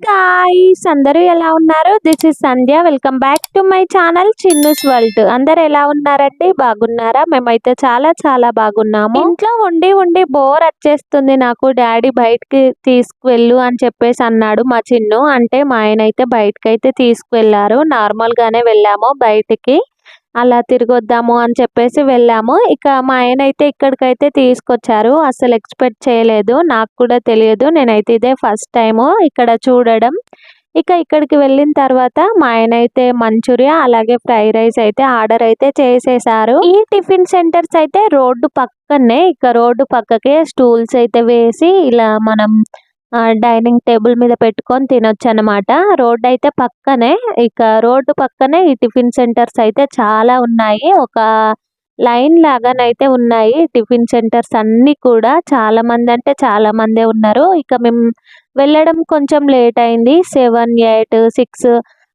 Guys అందరూ ఎలా ఉన్నారు? This is Sandhya welcome back to my channel Chinnu's world అందరు ఎలా ఉన్నారండి? బాగున్నారా? మేమైతే చాలా చాలా బాగున్నాము. ఇంట్లో ఉండి ఉండి బోర్ వచ్చేస్తుంది నాకు. డాడీ బయటకి తీసుకువెళ్ళు అని చెప్పేసి అన్నాడు మా చిన్ను. అంటే మా ఆయన అయితే బయటకి అయితే తీసుకువెళ్ళారు. నార్మల్ గానే వెళ్ళాము బయటికి. అలా తిరిగొద్దాము అని చెప్పేసి వెళ్ళాము. ఇక మా ఆయన అయితే ఇక్కడికైతే తీసుకొచ్చారు. అసలు ఎక్స్పెక్ట్ చేయలేదు. నాకు కూడా తెలియదు. నేనైతే ఇదే ఫస్ట్ టైము ఇక్కడ చూడడం. ఇక ఇక్కడికి వెళ్ళిన తర్వాత మా ఆయన అయితే మంచూరియా అలాగే ఫ్రై రైస్ అయితే ఆర్డర్ అయితే చేసేసారు. ఈ టిఫిన్ సెంటర్స్ అయితే రోడ్డు పక్కనే ఇక రోడ్డు పక్కకే స్టూల్స్ అయితే వేసి ఇలా మనం డైనింగ్ టేబుల్ మీద పెట్టుకొని తినొచ్చు అనమాట రోడ్ అయితే పక్కనే ఇక రోడ్డు పక్కనే ఈ టిఫిన్ సెంటర్స్ అయితే చాలా ఉన్నాయి. ఒక లైన్ లాగానైతే ఉన్నాయి. టిఫిన్ సెంటర్స్ అన్ని కూడా చాలా మంది అంటే చాలా మందే ఉన్నారు. ఇక మేము వెళ్ళడం కొంచెం లేట్ అయింది. సెవెన్ ఎయిట్ సిక్స్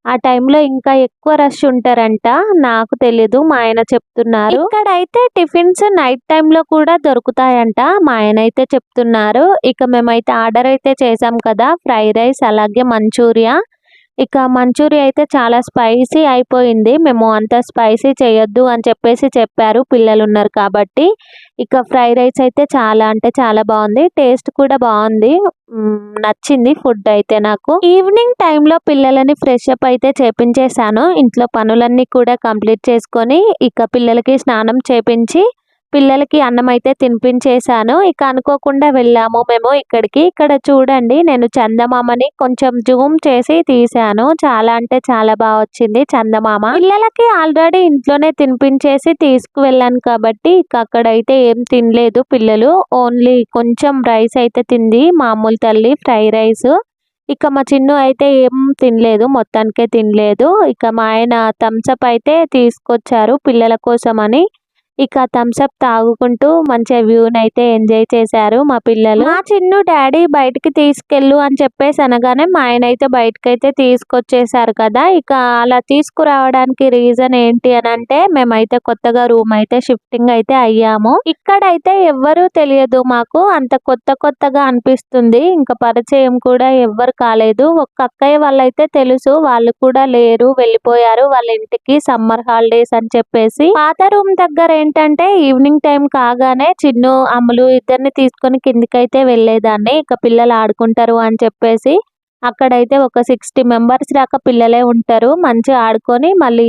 ఆ టైంలో ఇంకా ఎక్కువ రష్ ఉంటారంట. నాకు తెలీదు మా ఆయన చెప్తున్నారు. ఇక్కడైతే టిఫిన్స్ నైట్ టైంలో కూడా దొరుకుతాయంట మా ఆయన అయితే చెప్తున్నారు. ఇక మేమైతే ఆర్డర్ అయితే చేసాం కదా ఫ్రైడ్ రైస్ అలాగే మంచూరియా. ఇక మంచూరియా అయితే చాలా స్పైసీ అయిపోయింది. మేము అంత స్పైసీ చేయొద్దు అని చెప్పేసి చెప్పారు. పిల్లలు ఉన్నారు కాబట్టి ఇక ఫ్రై రైస్ అయితే చాలా అంటే చాలా బాగుంది. టేస్ట్ కూడా బాగుంది. నచ్చింది ఫుడ్ అయితే నాకు. ఈవినింగ్ టైంలో పిల్లలని ఫ్రెష్ అప్ అయితే చేపించేశాను. ఇంట్లో పనులన్నీ కూడా కంప్లీట్ చేసుకొని ఇక పిల్లలకి స్నానం చేపించి పిల్లలకి అన్నం అయితే తినిపించేశాను. ఇక అనుకోకుండా వెళ్ళాము మేము ఇక్కడికి. ఇక్కడ చూడండి నేను చందమామని కొంచెం జూమ్ చేసి తీశాను. చాలా అంటే చాలా బాగా వచ్చింది చందమామ. పిల్లలకి ఆల్రెడీ ఇంట్లోనే తినిపించేసి తీసుకువెళ్ళాను కాబట్టి ఇక అక్కడైతే ఏం తినలేదు పిల్లలు. ఓన్లీ కొంచెం రైస్ అయితే తింది మామూలు తల్లి ఫ్రై రైస్. ఇక మా చిన్ను అయితే ఏం తినలేదు మొత్తానికే తినలేదు. ఇక మా ఆయన థమ్స్అప్ అయితే తీసుకొచ్చారు పిల్లల కోసం అని ఇక థమ్స్ అప్ తాగుకుంటూ మంచిగా వ్యూని అయితే ఎంజాయ్ చేశారు మా పిల్లలు. మా చిన్ను డాడీ బయటికి తీసుకెళ్ళు అని చెప్పేసి అనగానే మా ఆయన అయితే బయటకి అయితే తీసుకొచ్చేసారు కదా. ఇక అలా తీసుకురావడానికి రీజన్ ఏంటి అని అంటే మేమైతే కొత్తగా రూమ్ అయితే షిఫ్టింగ్ అయితే అయ్యాము. ఇక్కడైతే ఎవ్వరూ తెలియదు మాకు. అంత కొత్త కొత్తగా అనిపిస్తుంది. ఇంకా పరిచయం కూడా ఎవ్వరు కాలేదు. ఒక్క అక్కయ్య వాళ్ళైతే తెలుసు. వాళ్ళు కూడా లేరు వెళ్ళిపోయారు. వాళ్ళ ఇంటికి సమ్మర్ హాలిడేస్ అని చెప్పేసి. పాత రూమ్ దగ్గర ఏంటంటే ఈవినింగ్ టైం కాగానే చిన్ను అమ్ములు ఇద్దరిని తీసుకొని కిందికైతే వెళ్ళేదాన్ని. ఇక పిల్లలు ఆడుకుంటారు అని చెప్పేసి అక్కడైతే ఒక సిక్స్టీ మెంబర్స్ దాకా పిల్లలే ఉంటారు. మంచిగా ఆడుకొని మళ్ళీ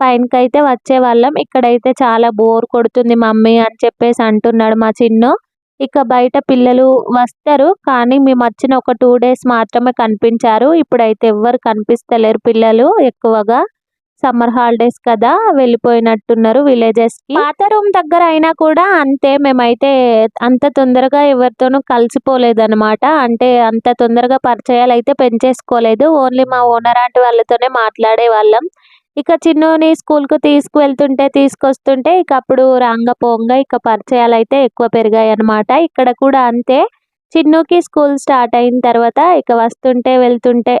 పైనకైతే వచ్చేవాళ్ళం. ఇక్కడైతే చాలా బోర్ కొడుతుంది మమ్మీ అని చెప్పేసి అంటున్నాడు మా చిన్ను. ఇక బయట పిల్లలు వస్తారు. కానీ మేము వచ్చిన ఒక టూ డేస్ మాత్రమే కనిపించారు. ఇప్పుడైతే ఎవ్వరు కనిపిస్తలేరు పిల్లలు ఎక్కువగా. సమ్మర్ హాలిడేస్ కదా వెళ్ళిపోయినట్టున్నారు విలేజెస్కి పాత రూమ్ దగ్గర అయినా కూడా అంతే మేమైతే అంత తొందరగా ఎవరితోనూ కలిసిపోలేదన్నమాట. అంటే అంత తొందరగా పరిచయాలు అయితే పెంచేసుకోలేదు. ఓన్లీ మా ఓనర్ ఆంటీ వాళ్ళతోనే మాట్లాడే వాళ్ళం. ఇక చిన్నోని స్కూల్కు తీసుకువెళ్తుంటే తీసుకొస్తుంటే ఇక అప్పుడు రాంగ పోంగ ఇక పరిచయాలు అయితే ఎక్కువ పెరిగాయి అన్నమాట ఇక్కడ కూడా అంతే. చిన్నుకి స్కూల్ స్టార్ట్ అయిన తర్వాత ఇక వస్తుంటే వెళ్తుంటే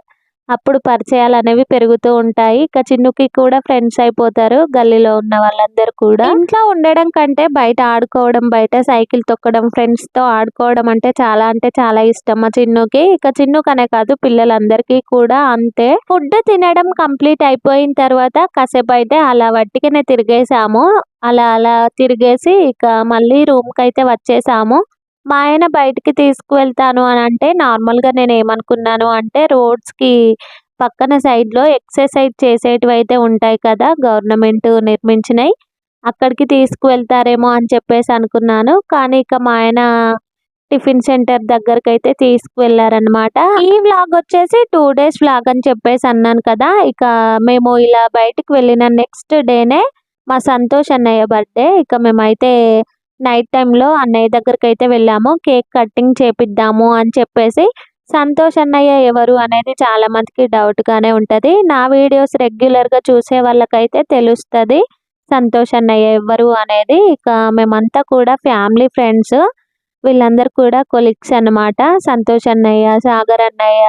అప్పుడు పరిచయాలు అనేవి పెరుగుతూ ఉంటాయి. ఇక చిన్నుకి కూడా ఫ్రెండ్స్ అయిపోతారు. గల్లీలో ఉన్న వాళ్ళందరూ కూడా. ఇంట్లో ఉండడం కంటే బయట ఆడుకోవడం బయట సైకిల్ తొక్కడం ఫ్రెండ్స్తో ఆడుకోవడం అంటే చాలా అంటే చాలా ఇష్టం. మా చిన్నుకి ఇక చిన్నుకనే కాదు పిల్లలందరికీ కూడా అంతే. ఫుడ్ తినడం కంప్లీట్ అయిపోయిన తర్వాత కాసేపు అయితే అలా వట్టికనే తిరిగేసాము. అలా అలా తిరిగేసి ఇక మళ్ళీ రూమ్కి అయితే వచ్చేసాము. మా ఆయన బయటికి తీసుకువెళ్తాను అని అంటే నార్మల్గా నేను ఏమనుకున్నాను అంటే రోడ్స్కి పక్కన సైడ్లో ఎక్సర్సైజ్ చేసేటివి అయితే ఉంటాయి కదా గవర్నమెంట్ నిర్మించినవి అక్కడికి తీసుకువెళ్తారేమో అని చెప్పేసి అనుకున్నాను. కానీ ఇక మా ఆయన టిఫిన్ సెంటర్ దగ్గరకు అయితే తీసుకువెళ్ళారనమాట ఈ వ్లాగ్ వచ్చేసి టూ డేస్ వ్లాగ్ అని చెప్పేసి అన్నాను కదా ఇక మేము ఇలా బయటికి వెళ్ళిన నెక్స్ట్ డేనే మా సంతోష్ అన్నయ్య బర్త్డే. ఇక మేమైతే నైట్ టైంలో అన్నయ్య దగ్గరికి అయితే వెళ్ళాము. కేక్ కటింగ్ చేపిద్దాము అని చెప్పేసి సంతోష్ అన్నయ్య ఎవరు అనేది చాలా మందికి డౌట్గానే ఉంటుంది. నా వీడియోస్ రెగ్యులర్గా చూసే వాళ్ళకైతే తెలుస్తుంది. సంతోష్ అన్నయ్య ఎవరు అనేది ఇక మేమంతా కూడా ఫ్యామిలీ ఫ్రెండ్స్ వీళ్ళందరూ కూడా కొలిక్స్ అన్నమాట. సంతోష్ అన్నయ్య సాగర్ అన్నయ్య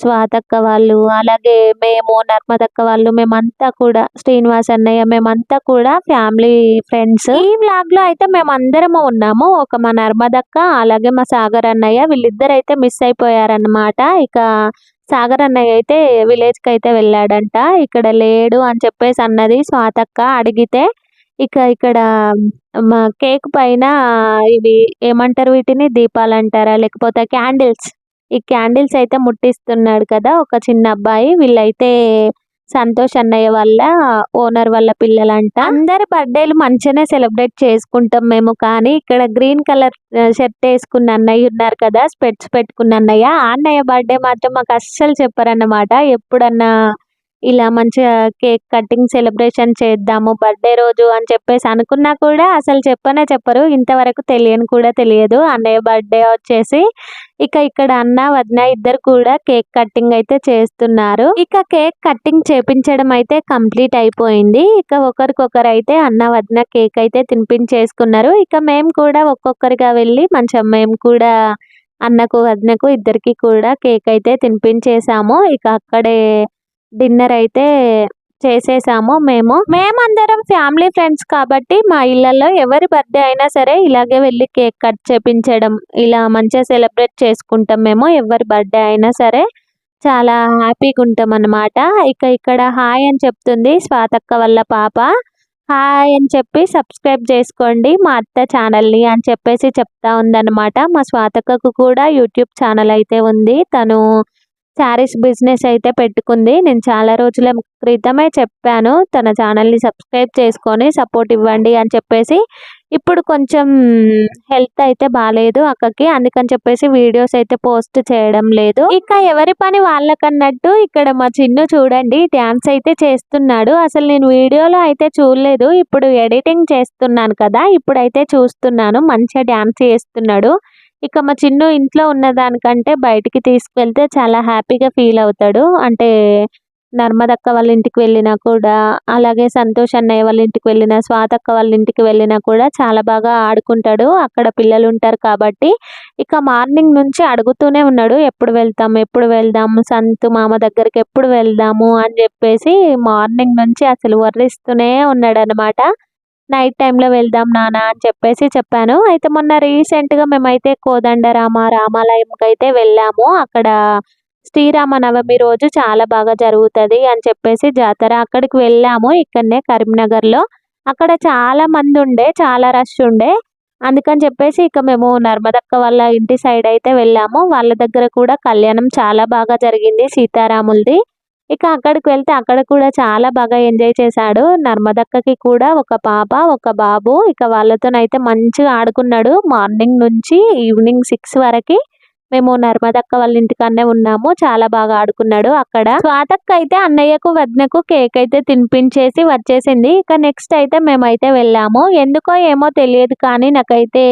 స్వాతక్క వాళ్ళు అలాగే మేము నర్మదక్క వాళ్ళు మేమంతా కూడా శ్రీనివాస్ అన్నయ్య మేమంతా కూడా ఫ్యామిలీ ఫ్రెండ్స్. ఈ వ్లాగ్లో అయితే మేమందరము ఉన్నాము. ఒక మా నర్మదక్క అలాగే మా సాగర్ అన్నయ్య వీళ్ళిద్దరు అయితే మిస్ అయిపోయారన్నమాట. ఇక సాగర్ అన్నయ్య అయితే విలేజ్కి అయితే వెళ్ళాడంట. ఇక్కడ లేడు అని చెప్పేసి అన్నది స్వాతక్క అడిగితే ఇక ఇక్కడ మా కేక్ పైన ఇవి ఏమంటారు వీటిని? దీపాలు అంటారా? లేకపోతే క్యాండిల్స్. ఈ క్యాండిల్స్ అయితే ముట్టిస్తున్నాడు కదా ఒక చిన్న అబ్బాయి. వీళ్ళైతే సంతోష్ అన్నయ్య వల్ల ఓనర్ వాళ్ళ పిల్లలంట. అందరి బర్త్డేలు మంచిగానే సెలబ్రేట్ చేసుకుంటాం మేము కానీ ఇక్కడ గ్రీన్ కలర్ షర్ట్ వేసుకున్న అన్నయ్య ఉన్నారు కదా స్పెట్స్ పెట్టుకున్న అన్నయ్య. ఆ అన్నయ్య బర్త్డే మాత్రం మాకు అస్సలు చెప్పారన్నమాట. ఎప్పుడన్నా ఇలా మంచిగా కేక్ కటింగ్ సెలబ్రేషన్ చేద్దాము బర్త్డే రోజు అని చెప్పేసి అనుకున్నా కూడా అసలు చెప్పనే చెప్పరు. ఇంతవరకు తెలియని కూడా తెలియదు. అన్నయ్య బర్త్డే వచ్చేసి ఇక ఇక్కడ అన్న వదిన ఇద్దరు కూడా కేక్ కటింగ్ అయితే చేస్తున్నారు. ఇక కేక్ కటింగ్ చేపించడం అయితే కంప్లీట్ అయిపోయింది. ఇక ఒకరికొకరు అయితే అన్న వదిన కేక్ అయితే తినిపించేసుకున్నారు. ఇక మేము కూడా ఒక్కొక్కరిగా వెళ్ళి మంచిగా మేము కూడా అన్నకు వదినకు ఇద్దరికి కూడా కేక్ అయితే తినిపించేసాము. ఇక అక్కడే డిన్నర్ అయితే చేసేసాము మేము. మేమందరం ఫ్యామిలీ ఫ్రెండ్స్ కాబట్టి మా ఇళ్ళలో ఎవరి బర్త్డే అయినా సరే ఇలాగే వెళ్ళి కేక్ కట్ చేపించడం ఇలా మంచిగా సెలబ్రేట్ చేసుకుంటాం మేము ఎవరి బర్త్డే అయినా సరే. చాలా హ్యాపీగా ఉంటాం అన్నమాట. ఇక ఇక్కడ హాయ్ అని చెప్తుంది స్వాతక్క వల్ల పాప. హాయ్ అని చెప్పి సబ్స్క్రైబ్ చేసుకోండి మా అత్త ఛానల్ని అని చెప్పేసి చెప్తా ఉందన్నమాట. మా స్వాతక్కకు కూడా యూట్యూబ్ ఛానల్ అయితే ఉంది. తను శారీస్ బిజినెస్ అయితే పెట్టుకుంది. నేను చాలా రోజుల క్రితమే చెప్పాను తన ఛానల్ని సబ్స్క్రైబ్ చేసుకొని సపోర్ట్ ఇవ్వండి అని చెప్పేసి. ఇప్పుడు కొంచెం హెల్త్ అయితే బాగాలేదు అక్కకి అందుకని చెప్పేసి వీడియోస్ అయితే పోస్ట్ చేయడం లేదు. ఇక ఎవరి పని వాళ్ళకన్నట్టు ఇక్కడ మా చిన్ను చూడండి డ్యాన్స్ అయితే చేస్తున్నాడు. అసలు నేను వీడియోలో అయితే చూడలేదు ఇప్పుడు ఎడిటింగ్ చేస్తున్నాను కదా ఇప్పుడైతే చూస్తున్నాను మంచిగా డ్యాన్స్ చేస్తున్నాడు. ఇక మా చిన్ను ఇంట్లో ఉన్నదానికంటే బయటికి తీసుకువెళ్తే చాలా హ్యాపీగా ఫీల్ అవుతాడు. అంటే నర్మదక్క వాళ్ళ ఇంటికి వెళ్ళినా కూడా అలాగే సంతోష్ అన్నయ్య వాళ్ళ ఇంటికి వెళ్ళినా స్వాతక్క వాళ్ళ ఇంటికి వెళ్ళినా కూడా చాలా బాగా ఆడుకుంటాడు. అక్కడ పిల్లలు ఉంటారు కాబట్టి ఇక మార్నింగ్ నుంచి అడుగుతూనే ఉన్నాడు. ఎప్పుడు వెళ్తాం ఎప్పుడు వెళ్దాము సంతు మామ దగ్గరికి ఎప్పుడు వెళ్దాము అని చెప్పేసి మార్నింగ్ నుంచి అసలు వర్రిస్తూనే ఉన్నాడు అనమాట నైట్ టైంలో వెళ్దాం నాన్న అని చెప్పేసి చెప్పాను. అయితే మొన్న రీసెంట్గా మేమైతే కోదండరామ రామాలయంకి అయితే వెళ్ళాము. అక్కడ శ్రీరామనవమి రోజు చాలా బాగా జరుగుతుంది అని చెప్పేసి జాతర అక్కడికి వెళ్ళాము. ఇక్కడనే కరీంనగర్లో. అక్కడ చాలా మంది ఉండే చాలా రష్ ఉండే. అందుకని చెప్పేసి ఇక మేము నర్మదక్క వాళ్ళ ఇంటి సైడ్ అయితే వెళ్ళాము. వాళ్ళ దగ్గర కూడా కళ్యాణం చాలా బాగా జరిగింది సీతారాములది. ఇక అక్కడికి వెళ్తే అక్కడ కూడా చాలా బాగా ఎంజాయ్ చేశాడు. నర్మదక్కకి కూడా ఒక పాప ఒక బాబు ఇక వాళ్ళతోనైతే మంచిగా ఆడుకున్నాడు. మార్నింగ్ నుంచి ఈవినింగ్ సిక్స్ వరకు మేము నర్మదక్క వాళ్ళ ఇంటికన్నే ఉన్నాము. చాలా బాగా ఆడుకున్నాడు అక్కడ. స్వాతక్క అయితే అన్నయ్యకు వదినకు కేక్ అయితే తినిపించేసి వచ్చేసింది. ఇక నెక్స్ట్ అయితే మేమైతే వెళ్ళాము. ఎందుకో ఏమో తెలియదు కానీ నాకైతే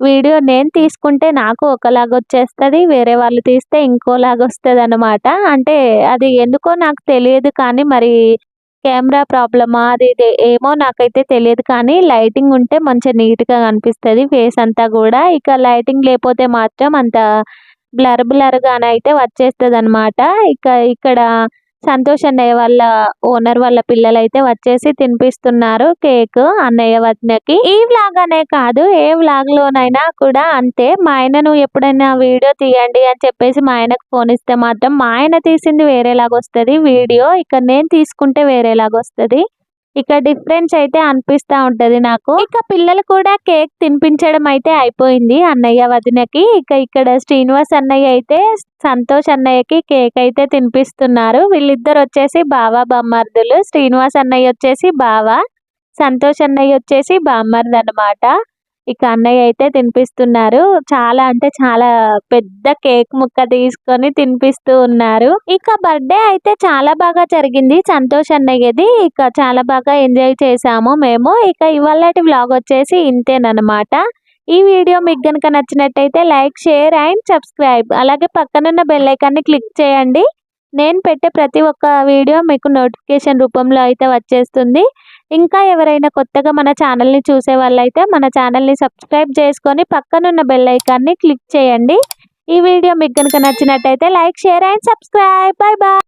వీడియో నేను తీసుకుంటే నాకు ఒకలాగా వచ్చేస్తుంది వేరే వాళ్ళు తీస్తే ఇంకోలాగా వస్తుంది అనమాట అంటే అది ఎందుకో నాకు తెలియదు కానీ మరి కెమెరా ప్రాబ్లమా అది ఇది ఏమో నాకైతే తెలియదు కానీ లైటింగ్ ఉంటే మంచిగా నీట్గా కనిపిస్తుంది ఫేస్ అంతా కూడా. ఇక లైటింగ్ లేకపోతే మాత్రం అంత బ్లర్ బ్లర్గానైతే అయితే వచ్చేస్తుంది అనమాట ఇక ఇక్కడ సంతోష్ అన్నయ్య వాళ్ళ ఓనర్ వాళ్ళ పిల్లలైతే వచ్చేసి తినిపిస్తున్నారు కేక్ అన్నయ్య వదినకి. ఈ వ్లాగ్ అనే కాదు ఏ వ్లాగ్ లోనైనా కూడా అంతే. మా ఆయనను ఎప్పుడైనా వీడియో తీయండి అని చెప్పేసి మా ఆయనకు ఫోన్ ఇస్తే మాత్రం మా ఆయన తీసింది వేరేలాగా వస్తుంది వీడియో ఇక్కడ నేను తీసుకుంటే వేరేలాగా వస్తుంది ఇక డిఫరెన్స్ అయితే అనిపిస్తా ఉంటది నాకు. ఇక పిల్లలు కూడా కేక్ తినిపించడం అయితే అయిపోయింది అన్నయ్య వదినకి. ఇక ఇక్కడ శ్రీనివాస్ అన్నయ్య అయితే సంతోష్ అన్నయ్యకి కేక్ అయితే తినిపిస్తున్నారు. వీళ్ళిద్దరు వచ్చేసి బావా బామ్మర్దులు. శ్రీనివాస్ అన్నయ్య వచ్చేసి బావ సంతోష్ అన్నయ్య వచ్చేసి బామ్మర్ది అనమాట ఇక అన్నయ్య అయితే తినిపిస్తున్నారు. చాలా అంటే చాలా పెద్ద కేక్ ముక్క తీసుకొని తినిపిస్తూ ఉన్నారు. ఇక బర్త్డే అయితే చాలా బాగా జరిగింది. సంతోష్ అన్నయ్యది. ఇక చాలా బాగా ఎంజాయ్ చేసాము మేము. ఇక ఇవాళటి వ్లాగ్ వచ్చేసి ఇంతేనమాట ఈ వీడియో మీకు కనుక నచ్చినట్టయితే లైక్ షేర్ అండ్ సబ్స్క్రైబ్. అలాగే పక్కనున్న బెల్ ఐకాన్ని క్లిక్ చేయండి. నేను పెట్టే ప్రతి ఒక్క వీడియో మీకు నోటిఫికేషన్ రూపంలో అయితే వచ్చేస్తుంది. ఇంకా ఎవరైనా కొత్తగా మన ఛానల్ని చూసే వాళ్ళైతే మన ఛానల్ని సబ్స్క్రైబ్ చేసుకొని పక్కనున్న బెల్ ఐకాన్ని క్లిక్ చేయండి. ఈ వీడియో మీకు కనుక నచ్చినట్టయితే like share and subscribe. Bye bye